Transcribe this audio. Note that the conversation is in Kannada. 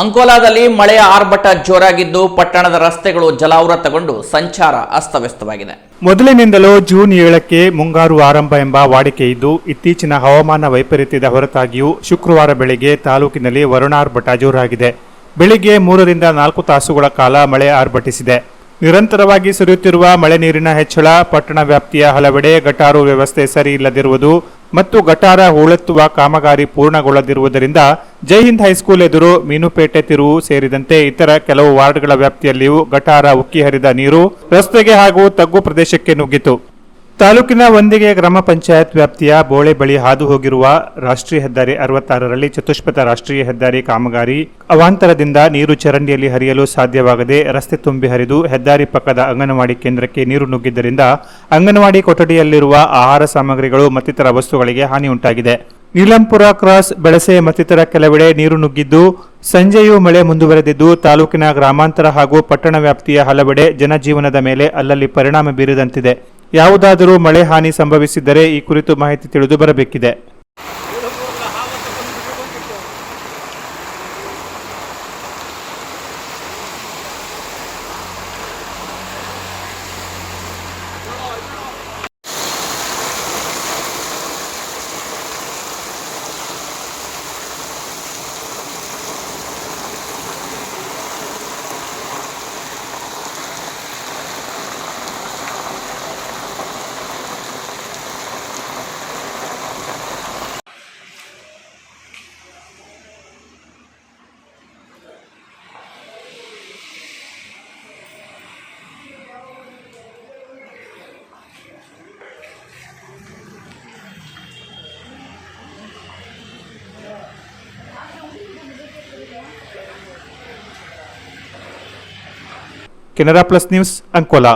ಅಂಕೋಲಾದಲ್ಲಿ ಮಳೆಯ ಆರ್ಭಟ ಜೋರಾಗಿದ್ದು ಪಟ್ಟಣದ ರಸ್ತೆಗಳು ಜಲಾವೃತಗೊಂಡು ಸಂಚಾರ ಅಸ್ತವ್ಯಸ್ತವಾಗಿದೆ. ಮೊದಲಿನಿಂದಲೂ ಜೂನ್ ಏಳಕ್ಕೆ ಮುಂಗಾರು ಆರಂಭ ಎಂಬ ವಾಡಿಕೆ ಇದ್ದು, ಇತ್ತೀಚಿನ ಹವಾಮಾನ ವೈಪರೀತ್ಯದ ಹೊರತಾಗಿಯೂ ಶುಕ್ರವಾರ ಬೆಳಗ್ಗೆ ತಾಲೂಕಿನಲ್ಲಿ ವರುಣಾರ್ಭಟ ಜೋರಾಗಿದೆ. ಬೆಳಿಗ್ಗೆ ಮೂರರಿಂದ ನಾಲ್ಕು ತಾಸುಗಳ ಕಾಲ ಮಳೆ ಆರ್ಭಟಿಸಿದೆ. ನಿರಂತರವಾಗಿ ಸುರಿಯುತ್ತಿರುವ ಮಳೆ ನೀರಿನ ಹೆಚ್ಚಳ, ಪಟ್ಟಣ ವ್ಯಾಪ್ತಿಯ ಹಲವೆಡೆ ಗಟಾರು ವ್ಯವಸ್ಥೆ ಸರಿ ಇಲ್ಲದಿರುವುದು ಮತ್ತು ಗಟಾರ ಹೂಳೆತ್ತುವ ಕಾಮಗಾರಿ ಪೂರ್ಣಗೊಳ್ಳದಿರುವುದರಿಂದ ಜೈ ಹಿಂದ್ ಹೈಸ್ಕೂಲ್ ಎದುರು ಮೀನುಪೇಟೆ ತಿರುವು ಸೇರಿದಂತೆ ಇತರ ಕೆಲವು ವಾರ್ಡ್ಗಳ ವ್ಯಾಪ್ತಿಯಲ್ಲಿಯೂ ಗಟಾರ ಉಕ್ಕಿ ಹರಿದ ನೀರು ರಸ್ತೆಗೆ ಹಾಗೂ ತಗ್ಗು ಪ್ರದೇಶಕ್ಕೆ ನುಗ್ಗಿತು. ತಾಲೂಕಿನ ಒಂದಿಗೆ ಗ್ರಾಮ ಪಂಚಾಯತ್ ವ್ಯಾಪ್ತಿಯ ಬೋಳೆ ಬಳಿ ಹಾದು ಹೋಗಿರುವ ರಾಷ್ಟ್ರೀಯ ಹೆದ್ದಾರಿ ಅರವತ್ತಾರರಲ್ಲಿ ಚತುಷ್ಪಥ ರಾಷ್ಟ್ರೀಯ ಹೆದ್ದಾರಿ ಕಾಮಗಾರಿ ಅವಾಂತರದಿಂದ ನೀರು ಚರಂಡಿಯಲ್ಲಿ ಹರಿಯಲು ಸಾಧ್ಯವಾಗದೆ ರಸ್ತೆ ತುಂಬಿ ಹರಿದು ಹೆದ್ದಾರಿ ಪಕ್ಕದ ಅಂಗನವಾಡಿ ಕೇಂದ್ರಕ್ಕೆ ನೀರು ನುಗ್ಗಿದ್ದರಿಂದ ಅಂಗನವಾಡಿ ಕೊಠಡಿಯಲ್ಲಿರುವ ಆಹಾರ ಸಾಮಗ್ರಿಗಳು ಮತ್ತಿತರ ವಸ್ತುಗಳಿಗೆ ಹಾನಿ ಉಂಟಾಗಿದೆ. ನೀಲಂಪುರ ಕ್ರಾಸ್ ಬೆಳಸೆ ಮತ್ತಿತರ ಕೆಲವೆಡೆ ನೀರು ನುಗ್ಗಿದ್ದು, ಸಂಜೆಯೂ ಮಳೆ ಮುಂದುವರೆದಿದ್ದು ತಾಲೂಕಿನ ಗ್ರಾಮಾಂತರ ಹಾಗೂ ಪಟ್ಟಣ ವ್ಯಾಪ್ತಿಯ ಹಲವೆಡೆ ಜನಜೀವನದ ಮೇಲೆ ಅಲ್ಲಲ್ಲಿ ಪರಿಣಾಮ ಬೀರಿದಂತಿದೆ. ಯಾವುದಾದರೂ ಮಳೆ ಹಾನಿ ಸಂಭವಿಸಿದ್ದರೆ ಈ ಕುರಿತು ಮಾಹಿತಿ ತಿಳಿದು ಬರಬೇಕಿದೆ. Canara plus news Ankola